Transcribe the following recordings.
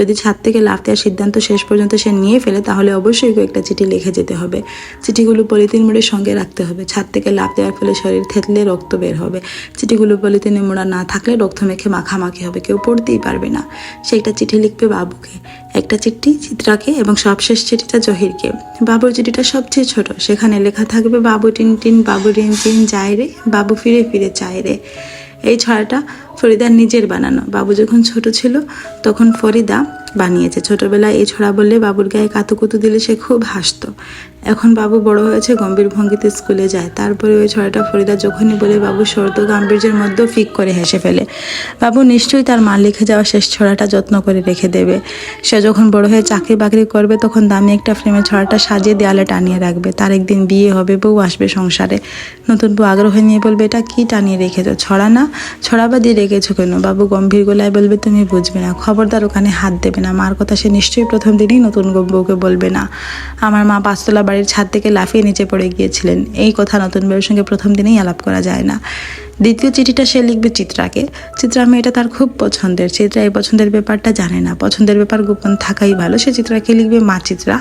যদি ছাদ থেকে লাফ দেওয়ার সিদ্ধান্ত শেষ পর্যন্ত সে নিয়ে ফেলে, তাহলে অবশ্যই একটা চিঠি লিখে যেতে হবে। চিঠিগুলো পলিথিন মুড়ে সঙ্গে রাখতে হবে। ছাদ থেকে লাফ দেওয়ার ফলে শরীর থেতলে রক্ত বের হবে। চিঠিগুলো পলিথিনে মোড়া না থাকলে রক্ত মেখে মাখামাখি হবে। কেউ পড়তেই পারবে না। সে একটা চিঠি লিখবে বাবুকে। একটা চিঠি চিত্রাকে এবং সবশেষ চিঠিটা জহিরকে। বাবুর চিঠিটা সবচেয়ে ছোট। সেখানে লেখা থাকবে, বাবু টিন টিন, বাবু রিন টিন যায় রে। বাবু ফিরে ফিরে চায় রে। এই ছড়াটা ফরিদার নিজের বানানো। বাবু যখন ছোট ছিল, তখন ফরিদা বানিয়েছে। ছোটবেলায় এই ছড়া বললে বাবুর গায়ে কাতুকুতু দিলে সে খুব হাসতো। এখন বাবু বড় হয়েছে, গম্ভীর ভঙ্গিতে স্কুলে যায়। তারপরে ওই ছড়াটা ফরিদা যখনই বলে, বাবু সর্দ গাম্ভীর্যের মধ্যেও ফিক করে হেসে ফেলে। বাবু নিশ্চয়ই তার মা লিখে যাওয়া শেষ ছড়াটা যত্ন করে রেখে দেবে। সে যখন বড় হয়ে চাকরি বাকরি করবে, তখন দামি একটা ফ্রেমে ছড়াটা সাজিয়ে দেয়ালে টানিয়ে রাখবে। তার একদিন বিয়ে হবে, বউ আসবে সংসারে। নতুন বউ আগ্রহ নিয়ে বলবে, এটা কি টানিয়ে রেখেছো? ছড়া না? ছড়া বা দিয়ে রেখেছো কেন? বাবু গম্ভীর গলায় বলবে, তুমি বুঝবে না। খবরদার ওখানে হাত দেবে না। মার কথা সে নিশ্চয়ই প্রথম দিনই নতুন বউকে বলবে না। আমার মা পাঁচতলা বাড়ির ছাদ থেকে লাফিয়ে নিচে পড়ে গিয়েছিলেন। এই কথা নতুন বউয়ের সঙ্গে প্রথম দিনেই আলাপ করা যায় না। দ্বিতীয় চিঠিটা সে লিখবে চিত্রাকে। চিত্রা মেয়েটা তার খুব পছন্দের। চিত্রা এই পছন্দের ব্যাপারটা জানে না। পছন্দের ব্যাপার গোপন থাকাই ভালো। সে চিত্রাকে লিখবে, মা চিত্রা,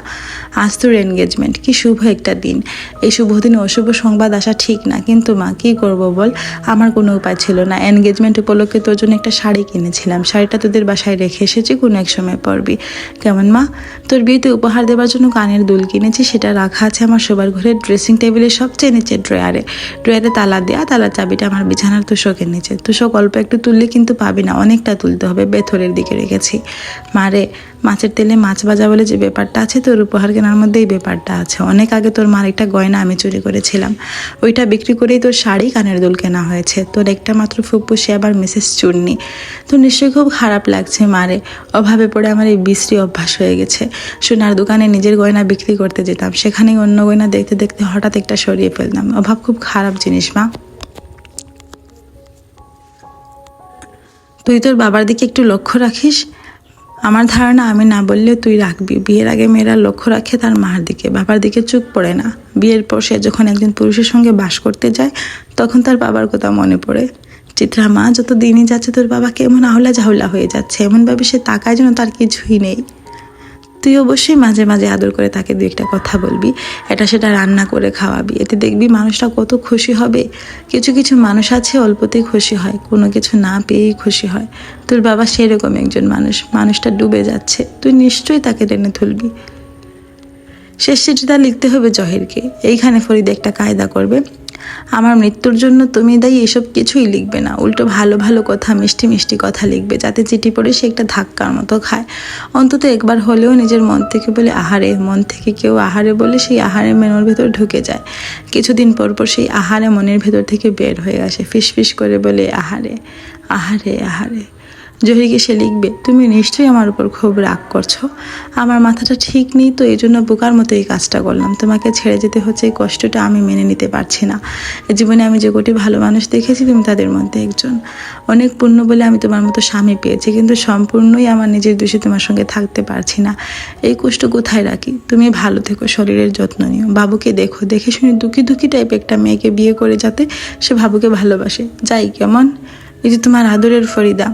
আজ তোর এনগেজমেন্ট কি শুভ একটা দিন। এই শুভ দিনে অশুভ সংবাদ আসা ঠিক না। কিন্তু মা, কি করব বল? আমার কোনো উপায় ছিল না। এনগেজমেন্ট উপলক্ষে তোর জন্য একটা শাড়ি কিনেছিলাম। শাড়িটা তোদের বাসায় রেখে এসেছি কোনো এক সময় পরবি। কেমন মা? তোর বিয়েতে উপহার দেওয়ার জন্য কানের দুল কিনেছি, সেটা রাখা আছে আমার শোবার ঘরের ড্রেসিং টেবিলের সবচেয়ে নিচে ড্রয়ারে ড্রয়ারে তালা দেওয়া তালার চাবিটা আমার বিছানার তুষকের নিচে। তুষক অল্প একটু তুললে কিন্তু পাবি না, অনেকটা তুলতে হবে, বেথরের দিকে রেখেছি। মারে মাছের তেলে মাছ ভাজা বলে যে ব্যাপারটা আছে, তোর উপহার কেনার মধ্যেই ব্যাপারটা আছে। অনেক আগে তোর মার একটা গয়না আমি চুরি করেছিলাম। ওইটা বিক্রি করেই তোর শাড়ি কানের দুল কেনা হয়েছে। তোর একটা মাত্র ফুপ্পু সে আবার মিসেস চুন্নি তো নিশ্চয়ই খুব খারাপ লাগছে মারে অভাবে পড়ে আমার এই বিশ্রী অভ্যাস হয়ে গেছে। সোনার দোকানে নিজের গয়না বিক্রি করতে যেতাম সেখানেই অন্য গয়না দেখতে দেখতে হঠাৎ একটা সরিয়ে ফেললাম। অভাব খুব খারাপ জিনিস, মা। তুই তোর বাবার দিকে একটু লক্ষ্য রাখিস। আমার ধারণা, আমি না বললেও তুই রাখবি। বিয়ের আগে মেয়েরা লক্ষ্য রাখে তার মার দিকে। বাবার দিকে চুপ পড়ে না। বিয়ের পর সে যখন একজন পুরুষের সঙ্গে বাস করতে যায়, তখন তার বাবার কথা মনে পড়ে। চিত্রা, মা যত দিনই যাচ্ছে তোর বাবা কেমন আহলা ঝাহলা হয়ে যাচ্ছে। এমনভাবে সে তাকায় যেন তার কিছুই নেই। তুই অবশ্যই মাঝে মাঝে আদর করে তাকে দু একটা কথা বলবি। এটা সেটা রান্না করে খাওয়াবি। এতে দেখবি মানুষটা কত খুশি হবে। কিছু কিছু মানুষ আছে অল্পতেই খুশি হয়, কোনো কিছু না পেয়েই খুশি হয়। তোর বাবা সেরকম একজন মানুষ। মানুষটা ডুবে যাচ্ছে। তুই নিশ্চয়ই তাকে টেনে তুলবি। শেষ চিঠিটা লিখতে হবে জহিরকে। এইখানে ফরিদে একটা কায়দা করবে। আমার মৃত্যুর জন্য তুমি দায়ী, এসব কিছুই লিখবে না। উল্টো ভালো ভালো কথা, মিষ্টি মিষ্টি কথা লিখবে, যাতে চিঠি পড়ে সে একটা ধাক্কার মতো খায়। অন্তত একবার হলেও নিজের মন থেকে বলে, আহারে, মন থেকে কেউ আহারে বলে সেই আহারে মেনুর ভেতর ঢুকে যায়। কিছুদিন পর পর সেই আহারে মনের ভেতর থেকে বের হয়ে আসে ফিস ফিস করে বলে, আহারে আহারে আহারে। জহিকে সে লিখবে, তুমি নিশ্চয়ই আমার উপর খুব রাগ করছ। আমার মাথাটা ঠিক নেই তো এই জন্য বোকার মতো এই কাজটা করলাম। তোমাকে ছেড়ে যেতে হচ্ছে, এই কষ্টটা আমি মেনে নিতে পারছি না। জীবনে আমি যে কোটি ভালো মানুষ দেখেছি, তুমি তাদের মধ্যে একজন। অনেক পুণ্য বলে আমি তোমার মতো স্বামী পেয়েছি, কিন্তু সম্পূর্ণই আমার নিজের দোষে তোমার সঙ্গে থাকতে পারছি না। এই কষ্ট কোথায় রাখি? তুমি ভালো থেকো, শরীরের যত্ন নিও। বাবুকে দেখো, দেখে শুনে দুঃখী দুঃখী টাইপ একটা মেয়েকে বিয়ে করে যাতে সে বাবুকে ভালোবাসে। যাই, কেমন? এই যে তোমার আদরের ফরিদা।